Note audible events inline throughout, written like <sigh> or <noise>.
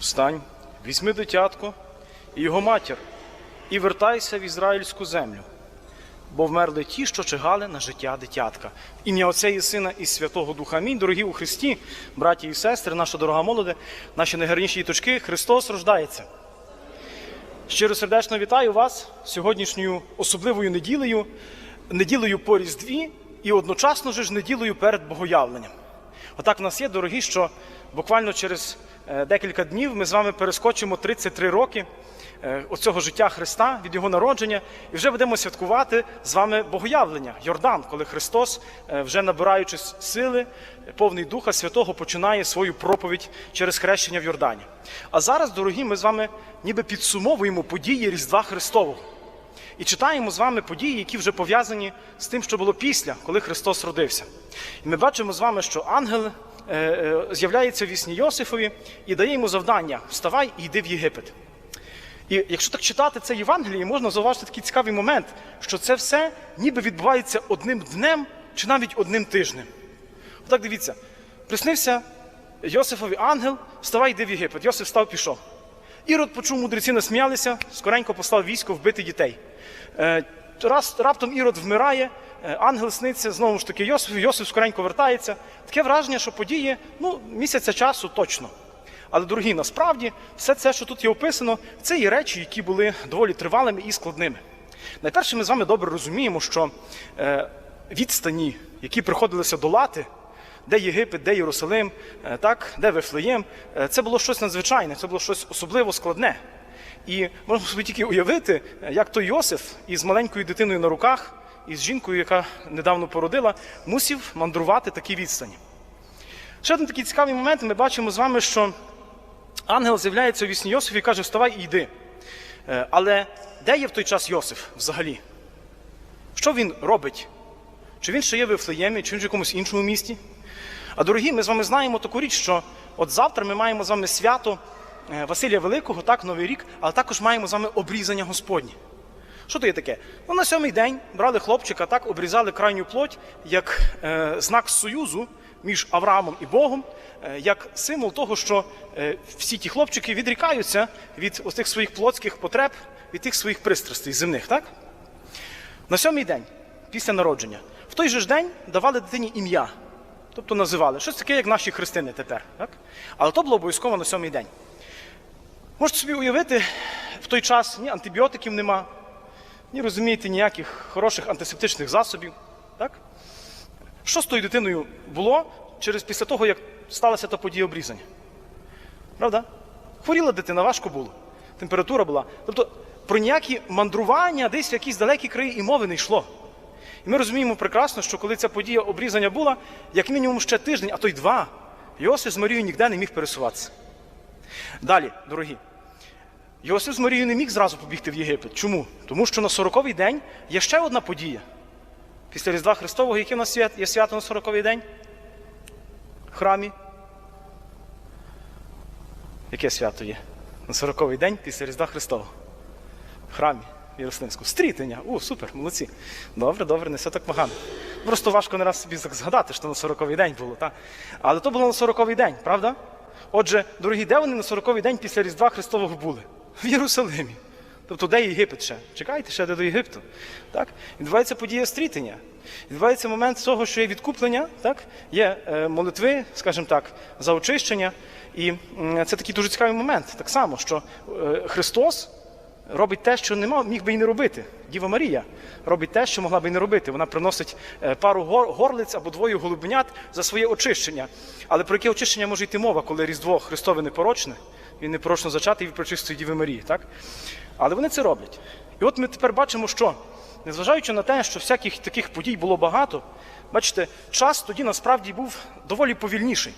Встань, візьми дитятко і його матір, і вертайся в ізраїльську землю, бо вмерли ті, що чигали на життя дитятка. Ім'я Отця і Сина і Святого Духа. Амінь. Дорогі у Христі, браті і сестри, наша дорога молоде, наші найгарніші діточки, Христос рождається. Щиро сердечно вітаю вас сьогоднішньою особливою неділею, неділею по Різдві і одночасно ж неділею перед Богоявленням. Отак в нас є, дорогі, що буквально через е, декілька днів ми з вами перескочимо 33 роки е, оцього життя Христа від Його народження, і вже будемо святкувати з вами Богоявлення, Йордан, коли Христос, е, вже набираючись сили, повний Духа Святого, починає свою проповідь через хрещення в Йордані. А зараз, дорогі, ми з вами ніби підсумовуємо події Різдва Христового. І читаємо з вами події, які вже пов'язані з тим, що було після, коли Христос родився. І ми бачимо з вами, що ангел з'являється в вісні Йосифові і дає йому завдання: вставай і йди в Єгипет. І якщо так читати це Євангеліє, можна зауважити такий цікавий момент, що це все ніби відбувається одним днем чи навіть одним тижнем. Отак дивіться, приснився Йосифові ангел, вставай, йди в Єгипет. Йосиф став, пішов. Ірод почув, мудреці насміялися, скоренько послав військо вбити дітей. Е, Раз раптом Ірод вмирає, е, ангел сниться знову ж таки Йосиф, Йосиф скоренько вертається. Таке враження, що події ну, місяця часу точно. Але, дорогі, насправді, все це, що тут є описано, це є речі, які були доволі тривалими і складними. Найперше, ми з вами добре розуміємо, що е, відстані, які приходилося долати, де Єгипет, де Єрусалим, е, так, де Вифлеєм, е, це було щось надзвичайне, це було щось особливо складне. І можна собі тільки уявити, е, як той Йосиф із маленькою дитиною на руках, із жінкою, яка недавно породила, мусів мандрувати такі відстані. Ще один такий цікавий момент, ми бачимо з вами, що ангел з'являється у вісні Йосифі і каже, вставай і йди. Е, Але де є в той час Йосиф взагалі? Що він робить? Чи він ще є в Вифлеємі, чи він в якомусь іншому місті? А дорогі, ми з вами знаємо таку річ, що от завтра ми маємо з вами свято е, Василія Великого, так, Новий рік, але також маємо з вами обрізання Господнє. Що то є таке? Ну, на сьомий день брали хлопчика, так, обрізали крайню плоть як е, знак союзу між Авраамом і Богом, е, як символ того, що е, всі ті хлопчики відрікаються від ось тих своїх плотських потреб, від тих своїх пристрастей земних. так? На сьомий день, після народження, в той же ж день давали дитині ім'я. Тобто називали. Щось таке, як наші христини тепер. Так? Але то було обов'язково на сьомий день. Можете собі уявити, в той час ні антибіотиків нема, ні розумієте, ніяких хороших антисептичних засобів. Так? Що з тою дитиною було через після того, як сталася та подія обрізання? Правда? Хворіла дитина, важко було. Температура була. Тобто про ніякі мандрування десь в якісь далекі краї і мови не йшло. І ми розуміємо прекрасно, що коли ця подія обрізання була, як мінімум ще тиждень, а то й два, Йосиф з Марією ніде не міг пересуватися. Далі, дорогі, Йосиф з Марією не міг зразу побігти в Єгипет. Чому? Тому що на 40-й день є ще одна подія. Після Різдва Христового, яке в нас є свято на 40-й день? В храмі. Яке свято є? На 40-й день після Різдва Христового. В храмі Єрусалимському. Стрітення. О, супер, молодці. Добре, добре, не все так погано. Просто важко не раз собі згадати, що на 40-й день було. Та? Але то було на 40-й день, правда? Отже, дорогі, де вони на 40-й день після Різдва Христового були? В Єрусалимі. Тобто, де Єгипет ще? Чекайте ще де до Єгипту. Так? Відбувається подія стрітення. Відбувається момент того, що є відкуплення, так? є е, молитви, скажімо так, за очищення. І це такий дуже цікавий момент. Так само, що е, Христос робить те, що не міг би і не робити. Діва Марія робить те, що могла би і не робити. Вона приносить е, пару гор- горлиць або двоє голубенят за своє очищення. Але про яке очищення може йти мова, коли Різдво Христове непорочне, він непорочно зачатий від прочистої Діви Марії. Так? Але вони це роблять. І от ми тепер бачимо, що, незважаючи на те, що всяких таких подій було багато, бачите, час тоді насправді був доволі повільніший.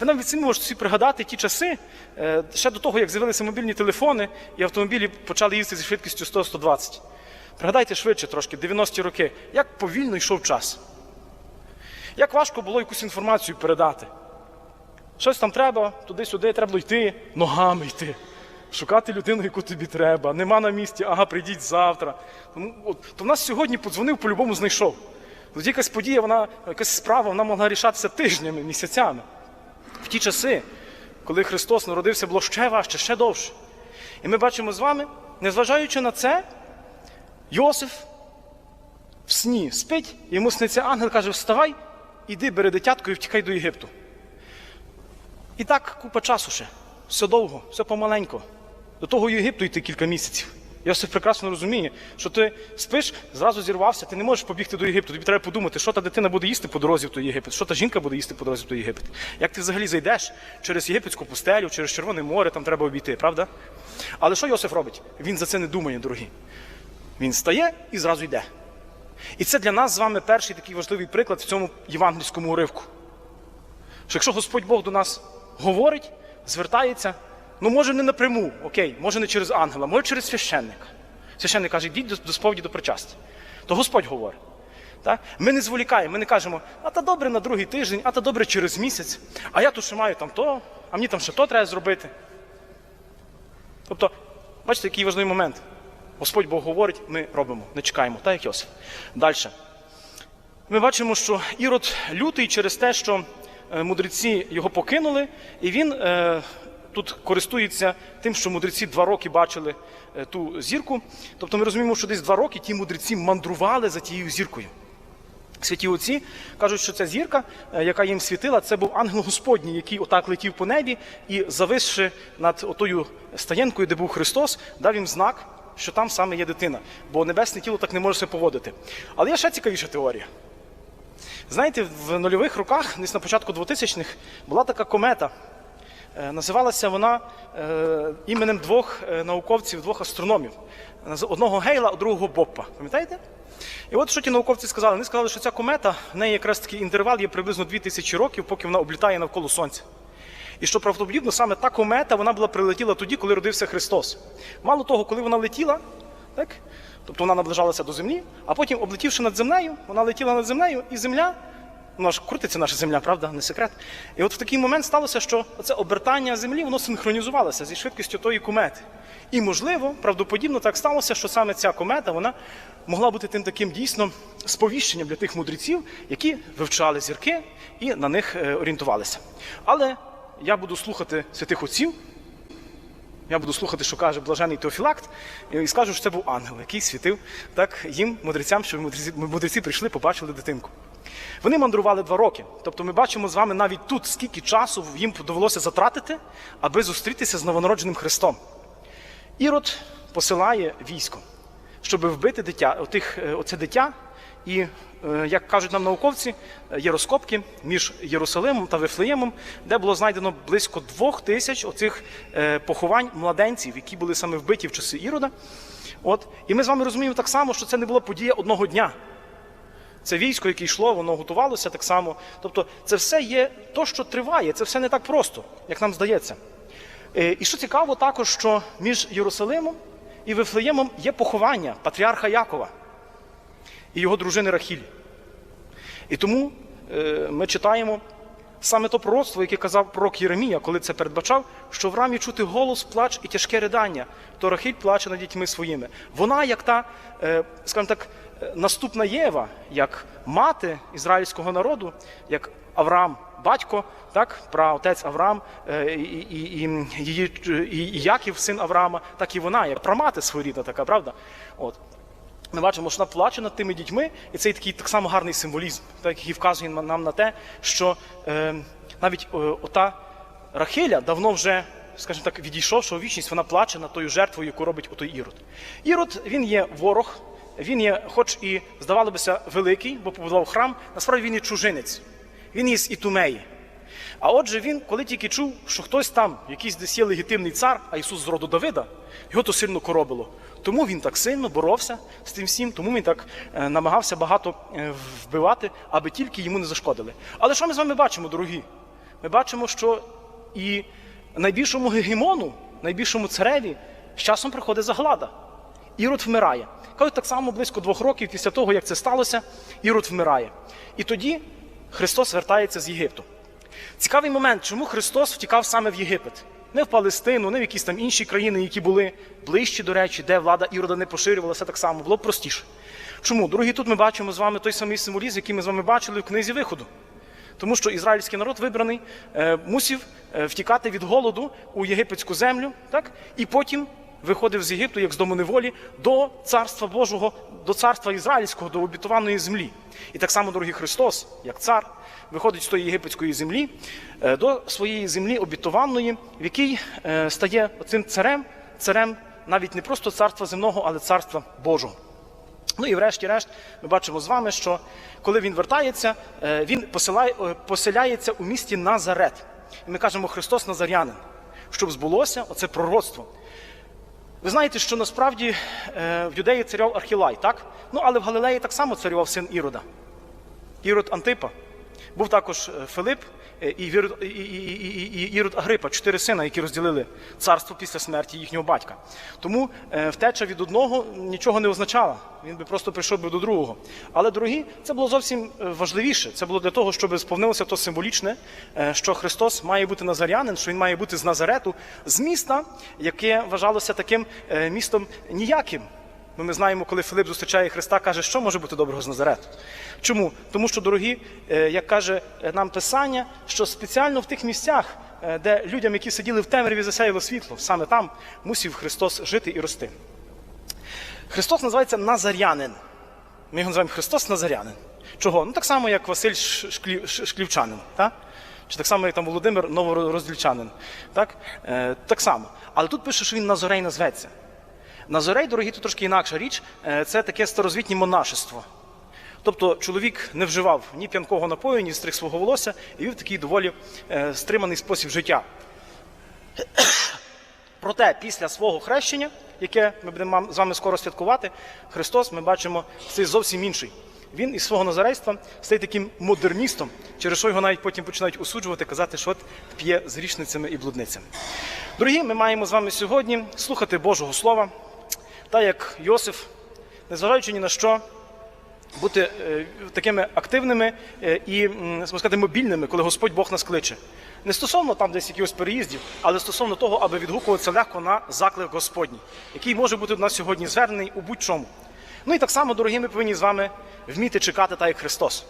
Ви навіть самі можете собі пригадати ті часи, е, ще до того, як з'явилися мобільні телефони і автомобілі почали їздити зі швидкістю 100-120. Пригадайте швидше трошки, 90-ті роки, як повільно йшов час. Як важко було якусь інформацію передати. Щось там треба, туди-сюди, треба йти, ногами йти. Шукати людину, яку тобі треба. Нема на місці, ага, прийдіть завтра. Тому, от, то в нас сьогодні подзвонив, по-любому знайшов. Тоді якась подія, вона, якась справа, вона могла рішатися тижнями, місяцями. В ті часи коли Христос народився, було ще важче, ще довше. І ми бачимо з вами, незважаючи на це, Йосиф в сні спить, йому сниться ангел каже: Вставай, іди, бери дитятко і втікай до Єгипту. І так купа часу ще, все довго, все помаленько. До того Єгипту йти кілька місяців. Йосиф прекрасно розуміє, що ти спиш, зразу зірвався, ти не можеш побігти до Єгипту. Тобі треба подумати, що та дитина буде їсти по дорозі в той Єгипет, що та жінка буде їсти по дорозі в той Єгипет. Як ти взагалі зайдеш через єгипетську пустелю, через Червоне море, там треба обійти, правда? Але що Йосиф робить? Він за це не думає, дорогі. Він стає і зразу йде. І це для нас з вами перший такий важливий приклад в цьому євангельському уривку. Що якщо Господь Бог до нас говорить, звертається, ну може не напряму, окей, може не через ангела, може через священника. Священник каже, йдіть до, сповіді до причастя. То Господь говорить. Так? Ми не зволікаємо, ми не кажемо, а та добре на другий тиждень, а та добре через місяць, а я тут ще маю там то, а мені там ще то треба зробити. Тобто, бачите, який важливий момент. Господь Бог говорить, ми робимо, не чекаємо, так як Йосиф. Далі. Ми бачимо, що Ірод лютий через те, що мудреці його покинули, і він е, тут користується тим, що мудреці два роки бачили е, ту зірку. Тобто ми розуміємо, що десь два роки ті мудреці мандрували за тією зіркою. Святі отці кажуть, що ця зірка, е, яка їм світила, це був ангел Господній, який отак летів по небі і, зависши над отою стаєнкою, де був Христос, дав їм знак, що там саме є дитина, бо небесне тіло так не може себе поводити. Але є ще цікавіша теорія. Знаєте, в нульових роках, десь на початку 2000-х, була така комета. Е, Називалася вона е, іменем двох е, науковців, двох астрономів. Одного Гейла, а другого Боппа. Пам'ятаєте? І от що ті науковці сказали? Вони сказали, що ця комета, в неї якраз такий інтервал є приблизно 2000 років, поки вона облітає навколо Сонця. І що правдоподібно, саме та комета вона була прилетіла тоді, коли родився Христос. Мало того, коли вона летіла, так? Тобто вона наближалася до землі, а потім, облетівши над землею, вона летіла над землею, і земля, вона ж крутиться наша земля, правда, не секрет. І от в такий момент сталося, що це обертання землі воно синхронізувалося зі швидкістю тої комети. І, можливо, правдоподібно так сталося, що саме ця комета вона могла бути тим таким дійсно сповіщенням для тих мудреців, які вивчали зірки і на них е, орієнтувалися. Але я буду слухати святих отців, я буду слухати, що каже блажений Теофілакт, і скажу, що це був ангел, який світив так їм, мудрецям, що мудреці, мудреці прийшли, побачили дитинку. Вони мандрували два роки. Тобто ми бачимо з вами навіть тут, скільки часу їм довелося затратити, аби зустрітися з новонародженим Христом. Ірод посилає військо, щоб вбити дитя, отих, е, оце дитя. І, е, як кажуть нам науковці, е, є розкопки між Єрусалимом та Вифлеємом, де було знайдено близько двох тисяч оцих е, поховань младенців, які були саме вбиті в часи Ірода. От. І ми з вами розуміємо так само, що це не була подія одного дня. Це військо, яке йшло, воно готувалося так само. Тобто, це все є то, що триває, це все не так просто, як нам здається. Е, І що цікаво, також, що між Єрусалимом і Вифлеємом є поховання патріарха Якова і його дружини Рахілі. І тому е, ми читаємо саме то пророцтво, яке казав пророк Єремія, коли це передбачав, що в рамі чути голос, плач і тяжке ридання, то Рахіль плаче над дітьми своїми. Вона, як та, е, скажімо так, наступна Єва, як мати ізраїльського народу, як Авраам, батько, так, праотець Авраам е, і, і, і, і, і Яків, син Авраама, так і вона, як прамати своєрідна така, правда? От. Ми бачимо, що вона плаче над тими дітьми, і це такий так само гарний символізм, так, який вказує нам на те, що е, навіть е, ота Рахиля давно вже, скажімо так, відійшовши у вічність, вона плаче над тою жертвою, яку робить отой Ірод. Ірод він є ворог, він є, хоч і, здавалося, великий, бо побудував храм, насправді він є чужинець, він є з Ітумеї. А отже, він, коли тільки чув, що хтось там, якийсь десь є легітимний цар, а Ісус з роду Давида, його то сильно коробило. Тому він так сильно боровся з тим всім, тому він так е, намагався багато е, вбивати, аби тільки йому не зашкодили. Але що ми з вами бачимо, дорогі? Ми бачимо, що і найбільшому гегемону, найбільшому цареві з часом приходить заглада. Ірод вмирає. Кажуть, так само близько двох років після того, як це сталося, Ірод вмирає. І тоді Христос вертається з Єгипту. Цікавий момент, чому Христос втікав саме в Єгипет. Не в Палестину, не в якісь там інші країни, які були ближчі, до речі, де влада Ірода не поширювалася так само, було б простіше. Чому? Другі, тут ми бачимо з вами той самий символізм, який ми з вами бачили в книзі виходу. Тому що ізраїльський народ вибраний мусів е, втікати від голоду у єгипетську землю, так? і потім виходив з Єгипту як з дому неволі до царства Божого, до царства ізраїльського, до обітованої землі. І так само, дорогий Христос, як цар, виходить з тої єгипетської землі е, до своєї землі обітованої, в якій е, стає цим царем, царем навіть не просто царства земного, але царства Божого. Ну і врешті-решт ми бачимо з вами, що коли він вертається, е, він поселяється у місті Назарет. І ми кажемо Христос Назарянин, щоб збулося оце пророцтво. Ви знаєте, що насправді е, в юдеї царював Архілай, так? Ну, але в Галилеї так само царював син Ірода. Ірод Антипа. Був також Филип і, Ірод Агрипа, чотири сина, які розділили царство після смерті їхнього батька. Тому е, втеча від одного нічого не означала. Він би просто прийшов би до другого. Але, дорогі, це було зовсім е, важливіше. Це було для того, щоб сповнилося то символічне, е, що Христос має бути назарянин, що він має бути з Назарету, з міста, яке вважалося таким містом ніяким. Ну, ми знаємо, коли Филип зустрічає Христа, каже, що може бути доброго з Назарету. Чому? Тому що, дорогі, е, як каже е, нам Писання, що спеціально в тих місцях, е, де людям, які сиділи в темряві, засяяло світло, саме там мусив Христос жити і рости. Христос називається Назарянин. Ми його називаємо Христос Назарянин. Чого? Ну так само, як Василь Шклів, Шклівчанин. Так? Чи так само, як там Володимир Новороздільчанин. Так? Е, так само. Але тут пише, що він Назорей назветься. Назорей, дорогі, тут трошки інакша річ. Е, Це таке старозвітнє монашество. Тобто чоловік не вживав ні п'янкого напою, ні стриг свого волосся і вів такий доволі е, стриманий спосіб життя. <coughs> Проте після свого хрещення, яке ми будемо з вами скоро святкувати, Христос ми бачимо стає зовсім інший. Він із свого назарейства стає таким модерністом, через що його навіть потім починають осуджувати, казати, що от п'є з грішницями і блудницями. Дорогі, ми маємо з вами сьогодні слухати Божого Слова, та як Йосиф, незважаючи ні на що, бути е, такими активними е, і сказати, мобільними, коли Господь Бог нас кличе. Не стосовно там десь якихось переїздів, але стосовно того, аби відгукуватися легко на заклик Господній, який може бути до нас сьогодні звернений у будь-чому. Ну і так само, дорогі, ми повинні з вами вміти чекати так, як Христос.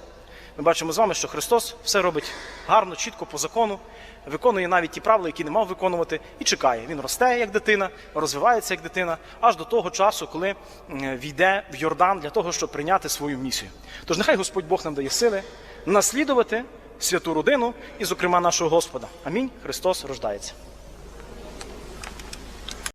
Ми бачимо з вами, що Христос все робить гарно, чітко по закону, виконує навіть ті правила, які не мав виконувати, і чекає. Він росте як дитина, розвивається як дитина, аж до того часу, коли війде в Йордан для того, щоб прийняти свою місію. Тож нехай Господь Бог нам дає сили наслідувати святу родину і, зокрема, нашого Господа. Амінь. Христос рождається.